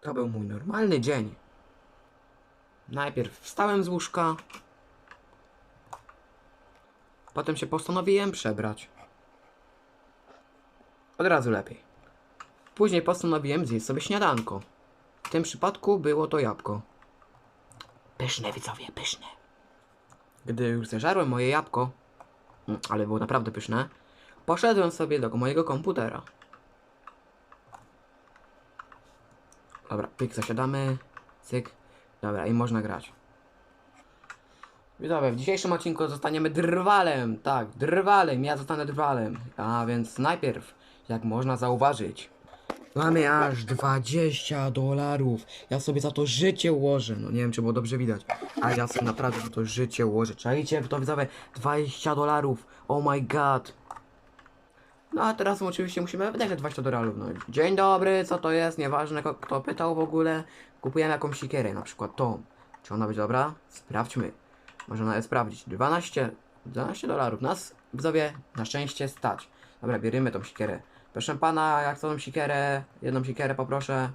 To był mój normalny dzień. Najpierw wstałem z łóżka. Potem się postanowiłem przebrać. Od razu lepiej. Później postanowiłem zjeść sobie śniadanko. W tym przypadku było to jabłko. Pyszne, widzowie, pyszne. Gdy już zeżarłem moje jabłko, mm, ale było naprawdę pyszne, poszedłem sobie do mojego komputera. Dobra, pik, zasiadamy. Cyk. Dobra, i można grać. Widzowie, w dzisiejszym odcinku zostaniemy drwalem. Tak, drwalem. Ja zostanę drwalem. A więc najpierw, jak można zauważyć, mamy aż 20 dolarów. Ja sobie za to życie ułożę. No nie wiem, czy było dobrze widać, ale ja sobie naprawdę za to życie ułożę. Czajcie to, widzowie, 20 dolarów. Oh my god. No a teraz oczywiście musimy wydać te 20 dolarów. No. Dzień dobry, co to jest? Nieważne kto pytał w ogóle. Kupujemy jakąś sikierę, na przykład tą. Czy ona będzie dobra? Sprawdźmy. Można nawet sprawdzić. 12, 12 dolarów. Nas widzowie na szczęście stać. Dobra, bierzemy tą sikierę. Proszę pana, jak chcą sikierę? Jedną sikierę poproszę.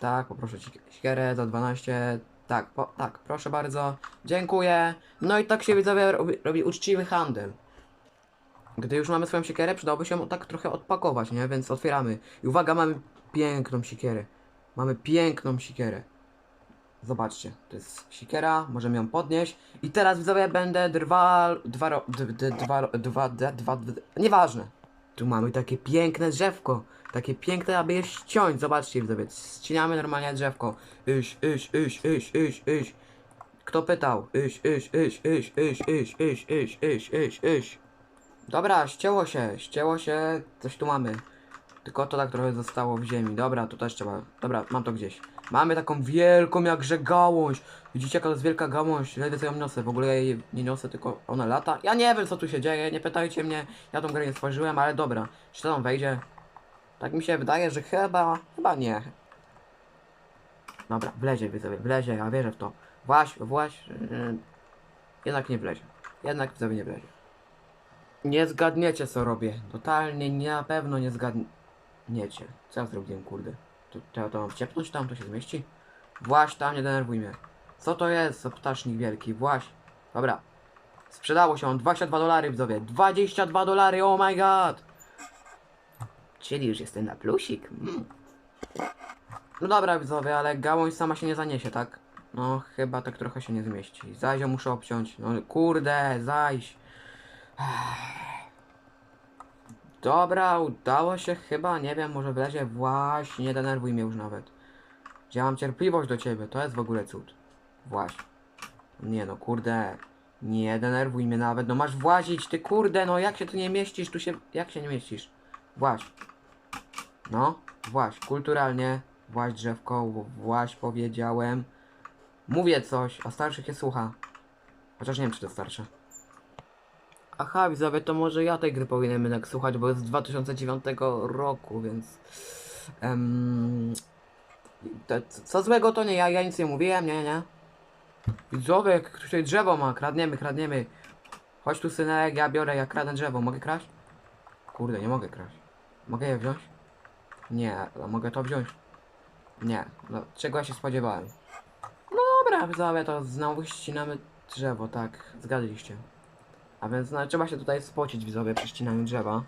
Tak, poproszę sik- sikierę za 12. Tak, po, tak, proszę bardzo. Dziękuję. No i tak się widzowie robi, robi uczciwy handel. Gdy już mamy swoją siekierę, przydałoby się ją tak trochę odpakować, nie? Więc otwieramy. I uwaga, mamy piękną siekierę. Mamy piękną siekierę. Zobaczcie, to jest siekiera, możemy ją podnieść. I teraz widzowie będę drwa, dwa, dwa, dwa, dwa, d, nieważne. Tu mamy takie piękne drzewko. Takie piękne, aby je ściąć. Zobaczcie widzowie, ścinamy normalnie drzewko. Iś, iś, iś, iś, iś, iś. Kto pytał? Iś, iś, iś, iś, iś, iś, iś, iś, iś, iś, iś. Dobra, ścięło się, ścięło się, coś tu mamy. Tylko to tak trochę zostało w ziemi. Dobra, to też trzeba. Dobra, mam to gdzieś. Mamy taką wielką jakże gałąź. Widzicie, jaka to jest wielka gałąź? Ledwie sobie ją niosę. W ogóle ja jej nie niosę, tylko ona lata. Ja nie wiem, co tu się dzieje, nie pytajcie mnie. Ja tą grę nie stworzyłem, ale dobra. Czy to tam wejdzie? Tak mi się wydaje, że chyba, chyba nie. Dobra, wlezie, widzowie, wlezie, ja wierzę w to. Właś, właś, yy, jednak nie wlezie. Jednak widzowie nie wlezie. Nie zgadniecie co robię. Totalnie nie, na pewno nie zgadniecie. Co ja zrobiłem, kurde? To, to, to mam wciepnąć tam, to się zmieści? Właś tam, nie denerwuj mnie. Co to jest za ptasznik wielki? Właś. Dobra. Sprzedało się on 22 dolary widzowie. 22 dolary, oh my god! Czyli już jestem na plusik. Mm. No dobra widzowie, ale gałąź sama się nie zaniesie, tak? No chyba tak trochę się nie zmieści. Ją muszę obciąć. No kurde, zaś. Dobra, udało się chyba, nie wiem, może wlezie właśnie, nie denerwuj mnie już nawet. Gdzie mam cierpliwość do ciebie, to jest w ogóle cud. Właśnie. Nie no, kurde, nie denerwuj mnie nawet, no masz włazić, ty kurde, no jak się tu nie mieścisz, tu się, jak się nie mieścisz? Właś. No, właś, kulturalnie, właś drzewko, właś powiedziałem. Mówię coś, a starszych się słucha. Chociaż nie wiem, czy to starsze. Aha, widzowie, to może ja tej gry powinienem jednak słuchać, bo jest z 2009 roku, więc... em, te, co złego to nie ja, ja nic nie mówiłem, nie, nie. Widzowie, jak tutaj drzewo ma, kradniemy, kradniemy. Chodź tu synek, ja biorę, ja kradnę drzewo, mogę kraść? Kurde, nie mogę kraść. Mogę je wziąć? Nie, a mogę to wziąć? Nie, no, czego ja się spodziewałem? No dobra, widzowie, to znowu ścinamy drzewo, tak, zgadliście. A więc no, trzeba się tutaj spocić widzowie przy ścinaniu drzewa.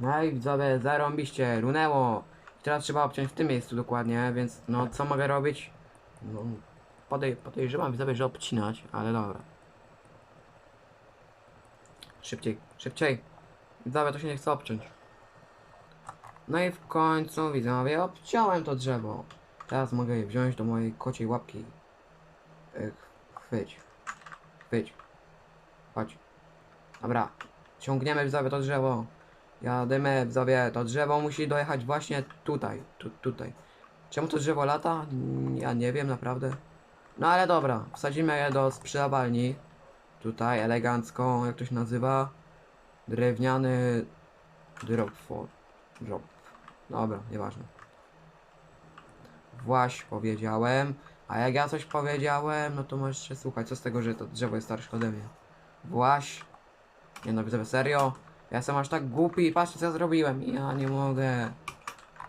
No i widzowie, zarąbiście, runęło. I teraz trzeba obciąć w tym miejscu dokładnie, więc no co mogę robić? No, podej podejrzewam widzowie, że obcinać, ale dobra. Szybciej, szybciej. Widzowie, to się nie chce obciąć. No i w końcu widzowie, obciąłem to drzewo. Teraz mogę je wziąć do mojej kociej łapki. Ech, chwyć. Chwyć. Chodź. Dobra. Ciągniemy widzowie to drzewo. Jadymy widzowie. To drzewo musi dojechać właśnie tutaj. Tu, tutaj. Czemu to drzewo lata? Ja nie wiem naprawdę. No ale dobra. Wsadzimy je do sprzedawalni. Tutaj elegancko, jak to się nazywa? Drewniany drop for. Drop. Dobra, nieważne. Właś powiedziałem. A jak ja coś powiedziałem, no to możecie słuchać. Co z tego, że to drzewo jest starsze ode mnie. Właś. Nie no, widzowie, serio? Ja jestem aż tak głupi. Patrzcie, co ja zrobiłem. Ja nie mogę.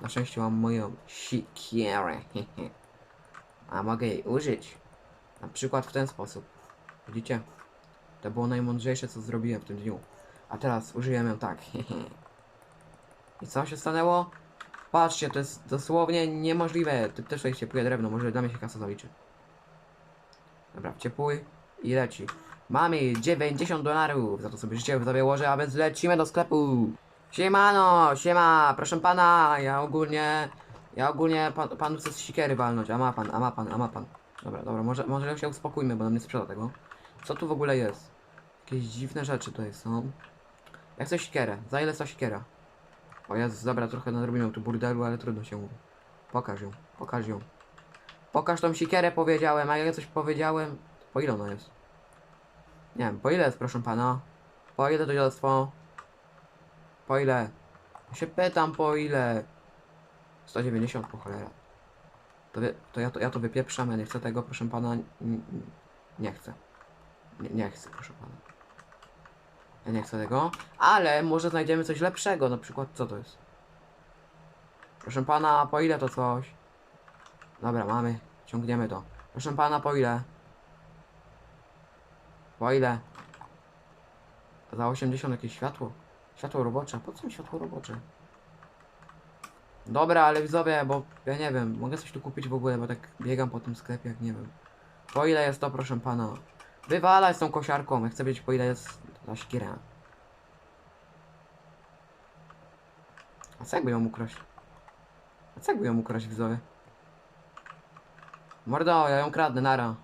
Na szczęście mam moją sikierę. A mogę jej użyć. Na przykład w ten sposób. Widzicie? To było najmądrzejsze, co zrobiłem w tym dniu. A teraz użyję ją tak. I co się stanęło? Patrzcie, to jest dosłownie niemożliwe. Ty też tutaj ciepłuje drewno, może dla mnie się kasa zaliczy. Dobra, ciepły i leci. Mamy 90 dolarów, za to sobie życie łożę, a więc lecimy do sklepu. Siemano, siema, proszę pana, ja ogólnie, ja ogólnie pan, panu chcę sikiery walnąć, a ma pan, a ma pan, a ma pan. Dobra, dobra, może, może się uspokójmy, bo nam nie sprzeda tego. Co tu w ogóle jest? Jakieś dziwne rzeczy tutaj są. Ja chcę sikierę, za ile ta sikiera? O jest, dobra, trochę nadrobiłem tu burdelu, ale trudno się mówi. Pokaż ją, pokaż ją. Pokaż tą sikierę powiedziałem, a ja coś powiedziałem. Po ile ona jest? Nie wiem, po ile jest, proszę pana? Po ile to dziadostwo? Po ile? Ja się pytam, po ile? 190 po cholera. To, wie, to, ja, to ja to wypieprzam, ja nie chcę tego, proszę pana. n- n- Nie chcę. Nie, nie chcę, proszę pana. Ja nie chcę tego, ale może znajdziemy coś lepszego, na przykład co to jest? Proszę pana, po ile to coś? Dobra, mamy, ciągniemy to. Proszę pana, po ile? Po ile? Za 80 jakieś światło? Światło robocze? Po co mi światło robocze? Dobra, ale widzowie, bo ja nie wiem, mogę coś tu kupić w ogóle, bo tak biegam po tym sklepie, jak nie wiem. Po ile jest to, proszę pana? Wywalaj z tą kosiarką, ja chcę wiedzieć po ile jest ta szkira. A co jakby ją ukraść? A co jakby ją ukraść, widzowie? Mordo, ja ją kradnę, nara.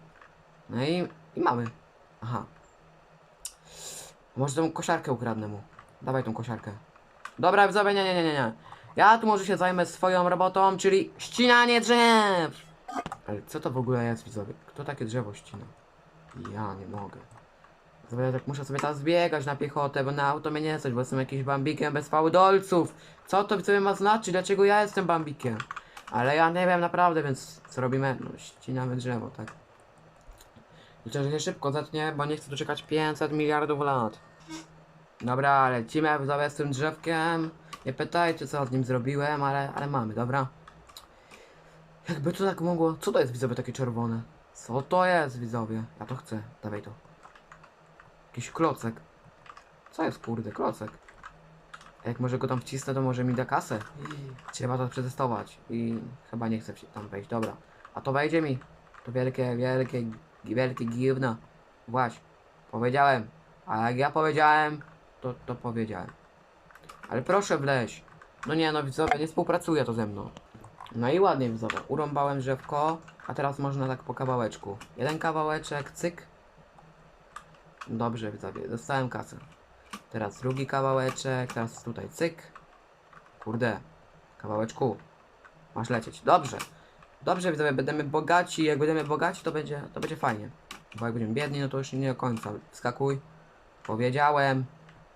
No i, i mamy. Aha. Może tą kosiarkę ukradnę mu. Dawaj tą kosiarkę. Dobra, widzowie, nie, nie, nie, nie. Ja tu może się zajmę swoją robotą, czyli ścinanie drzew. Ale co to w ogóle jest, widzowie? Kto takie drzewo ścina? Ja nie mogę. Widzowie, tak muszę sobie teraz biegać na piechotę, bo na auto mnie nie stać, bo jestem jakimś bambikiem bez fałdolców. Co to widzowie ma znaczyć? Dlaczego ja jestem bambikiem? Ale ja nie wiem naprawdę, więc co robimy? No, ścinamy drzewo, tak. Liczę, że się szybko zetnie, bo nie chcę doczekać 500 miliardów lat. Dobra, lecimy widzowie z tym drzewkiem. Nie pytajcie co z nim zrobiłem, ale, ale mamy, dobra? Jakby to tak mogło... Co to jest widzowie takie czerwone? Co to jest widzowie? Ja to chcę, dawaj to. Jakiś klocek. Co jest kurde, klocek? A Jak może go tam wcisnę, to może mi da kasę. Trzeba to przetestować. I chyba nie chcę tam wejść, dobra. A to wejdzie mi. To wielkie, wielkie, wielkie gówno. Właśnie. Powiedziałem. A jak ja powiedziałem, to, to powiedziałem. Ale proszę wleź. No nie no widzowie, nie współpracuje to ze mną. No i ładnie widzowie. Urąbałem drzewko, a teraz można tak po kawałeczku. Jeden kawałeczek, cyk. Dobrze widzowie, dostałem kasę. Teraz drugi kawałeczek, teraz tutaj cyk. Kurde, kawałeczku. Masz lecieć. Dobrze. Dobrze widzowie, będziemy bogaci. Jak będziemy bogaci, to będzie, to będzie fajnie. Bo jak będziemy biedni, no to już nie do końca. Skakuj. Powiedziałem.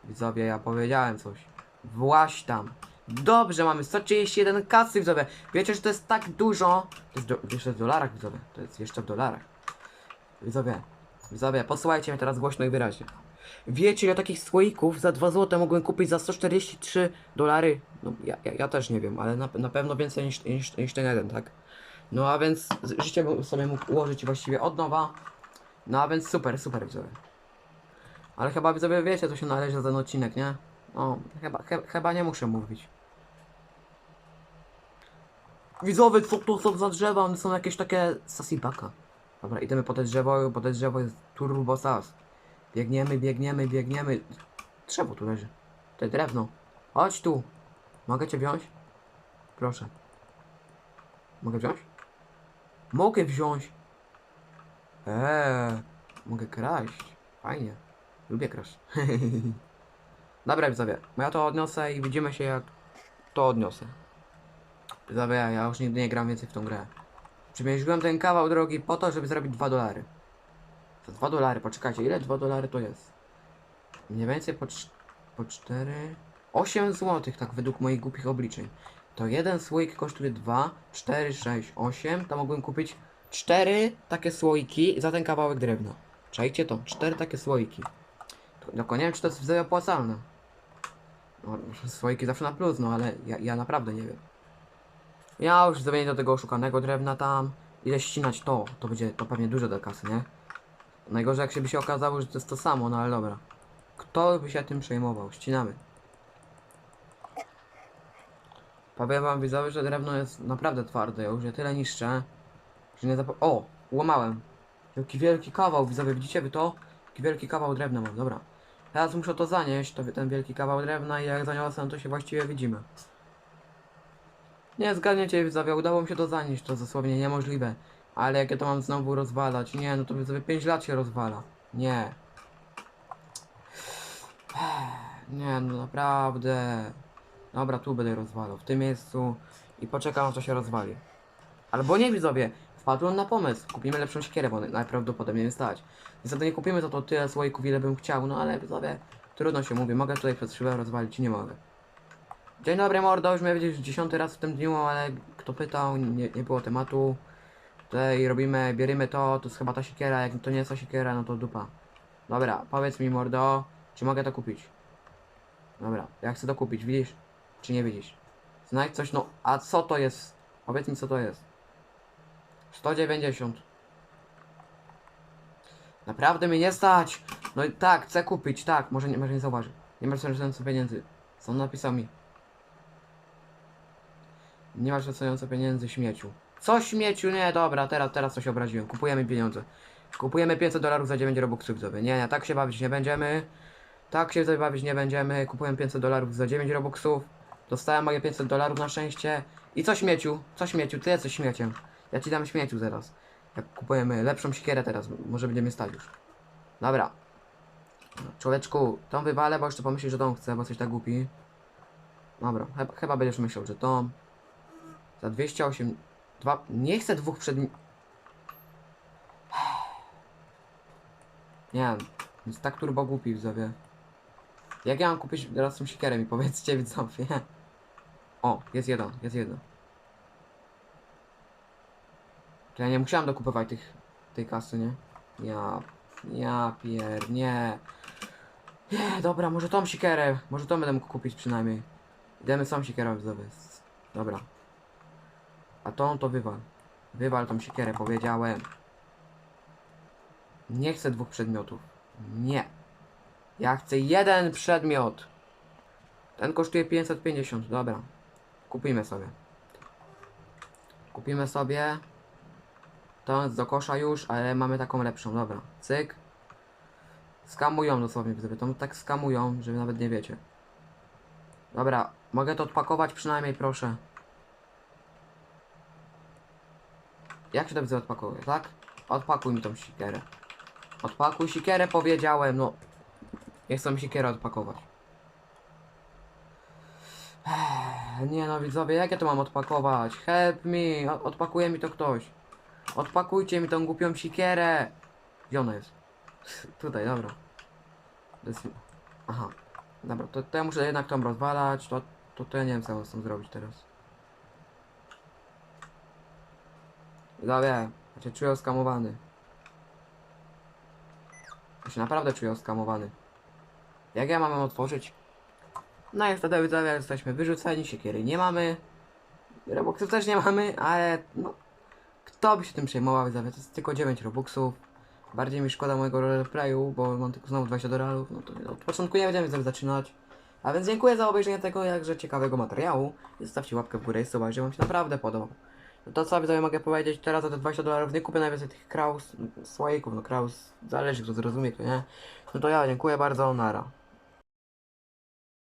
Widzowie, ja powiedziałem coś. Właś tam. Dobrze, mamy 131 kasy, widzowie. Wiecie, że to jest tak dużo. To jest jeszcze w dolarach, widzowie. To jest jeszcze w dolarach. Widzowie, widzowie, posłuchajcie mnie teraz głośno i wyraźnie. Wiecie, ile takich słoików za 2 zł mogłem kupić za 143 dolary? No, ja, ja, ja też nie wiem, ale na, na pewno więcej niż, niż, niż ten jeden, tak? No a więc życie bym sobie mógł ułożyć właściwie od nowa. No a więc super, super widzowie. Ale chyba widzowie wiecie, co się należy za ten odcinek, nie? No, chyba, he, chyba nie muszę mówić. Widzowie, co to są za drzewa? One są jakieś takie sasibaka. Dobra, idziemy po te drzewo, bo te drzewo jest turbo sas. Biegniemy, biegniemy, biegniemy. Drzewo tu leży. To drewno. Chodź tu. Mogę cię wziąć? Proszę. Mogę wziąć? Mogę wziąć. Eee, mogę kraść. Fajnie. Lubię kraść. Dobra, widzowie. Ja to odniosę i widzimy się jak to odniosę. Widzowie, ja już nigdy nie gram więcej w tą grę. Przymierzyłem ten kawał drogi po to, żeby zrobić 2 dolary. Za 2 dolary, poczekajcie, ile 2 dolary to jest? Mniej więcej po, po 4... 8 zł, tak według moich głupich obliczeń. To jeden słoik kosztuje 2, 4, 6, 8. To mogłem kupić 4 takie słoiki za ten kawałek drewna. Czajcie to, 4 takie słoiki. Tylko nie wiem, czy to jest wzajemnie opłacalne. No, słoiki zawsze na plus, no ale ja, ja naprawdę nie wiem. Ja już zamienię do tego oszukanego drewna tam. Ile ścinać to, to będzie to pewnie dużo do kasy, nie? Najgorzej jak się by się okazało, że to jest to samo, no ale dobra. Kto by się tym przejmował? Ścinamy. Powiem wam widzowie, że drewno jest naprawdę twarde, ja już je tyle niszczę, że nie zapo... O! Łamałem! Jaki wielki kawał, widzowie, widzicie wy to? Jaki wielki kawał drewna mam, dobra. Teraz muszę to zanieść, to, ten wielki kawał drewna i jak zaniosę, to się właściwie widzimy. Nie, zgadniecie widzowie, udało mi się to zanieść, to dosłownie niemożliwe. Ale jak ja to mam znowu rozwalać? Nie, no to widzowie 5 lat się rozwala. Nie. Nie, no naprawdę. Dobra, tu będę rozwalał, w tym miejscu i poczekam, aż to się rozwali. Albo nie widzowie, wpadłem na pomysł, kupimy lepszą siekierę, bo najprawdopodobniej nie stać. Niestety nie kupimy za to tyle słoików, ile bym chciał, no ale widzowie, trudno się mówi, mogę tutaj przez szybę rozwalić, nie mogę. Dzień dobry mordo, już mnie widzisz dziesiąty raz w tym dniu, ale kto pytał, nie, nie było tematu. Tutaj robimy, bierzemy to, to jest chyba ta siekiera, jak to nie jest ta siekiera, no to dupa. Dobra, powiedz mi mordo, czy mogę to kupić? Dobra, ja chcę to kupić, widzisz? Czy nie widzisz? Znajdź coś, no, a co to jest? Powiedz mi co to jest. 190. Naprawdę mnie nie stać! No i tak, chcę kupić, tak, może nie, może nie zauważy. Nie masz wystarczająco pieniędzy. Co on napisał mi? Nie masz wystarczająco pieniędzy, śmieciu. Co śmieciu? Nie, dobra, teraz, teraz coś obraziłem. Kupujemy pieniądze. Kupujemy 500 dolarów za 9 robuxów sobie. Nie, nie, tak się bawić nie będziemy. Tak się bawić nie będziemy. Kupujemy 500 dolarów za 9 robuxów. Dostałem moje 500 dolarów na szczęście. I co śmieciu? Co śmieciu? Ty jesteś śmieciem. Ja ci dam śmieciu zaraz. Jak kupujemy lepszą siekierę teraz, może będziemy stać już. Dobra. Człowieczku, tą wywalę, bo jeszcze pomyślisz, że tą chcę, bo coś tak głupi. Dobra, chyba, chyba będziesz myślał, że tą. Za 208... Dwa... Nie chcę dwóch przed... Nie, jest tak turbo głupi widzowie. Jak ja mam kupić teraz tą siekierę mi powiedzcie widzowie. O, jest jeden, jest jeden. To ja nie musiałem dokupywać tych, tej kasy, nie? Ja, ja pier, nie. Nie, dobra, może tą siekierę, może tą będę mógł kupić przynajmniej. Idziemy tą siekierą widzowie. Dobra. A tą to wywal. Wywal tą siekierę, powiedziałem. Nie chcę dwóch przedmiotów. Nie. Ja chcę jeden przedmiot. Ten kosztuje 550, dobra. Kupimy sobie. Kupimy sobie. To do kosza już, ale mamy taką lepszą, dobra. Cyk. Skamują dosłownie widzowie, to tak skamują, że nawet nie wiecie. Dobra, mogę to odpakować przynajmniej, proszę. Jak się to widzę odpakowuje, tak? Odpakuj mi tą sikierę. Odpakuj sikierę, powiedziałem, no. Nie chcę mi sikierę odpakować. Ech, Nie no widzowie, jak ja to mam odpakować? Help me, odpakuje mi to ktoś. Odpakujcie mi tą głupią sikierę. Gdzie ona jest? Tutaj, dobra. Jest... Aha. Dobra, to, to ja muszę jednak tą rozwalać, to, to, to ja nie wiem co mam z tym zrobić teraz. Widzowie, ja się czuję oskamowany. Ja się naprawdę czuję oskamowany. Jak ja mam ją otworzyć? No niestety widzowie, jesteśmy wyrzuceni, siekiery nie mamy. Robuxów też nie mamy, ale no... Kto by się tym przejmował, widzowie? To jest tylko 9 Robuxów. Bardziej mi szkoda mojego roleplayu, bo mam tylko znowu 20 dolarów. No to od początku nie będziemy zaczynać. A więc dziękuję za obejrzenie tego jakże ciekawego materiału. Zostawcie łapkę w górę i suba, że wam się naprawdę podobał. No to co widzowie mogę powiedzieć, teraz za te 20 dolarów nie kupię najwięcej tych kraus, słoików, no kraus, zależy kto zrozumie, kto nie. No to ja dziękuję bardzo, nara.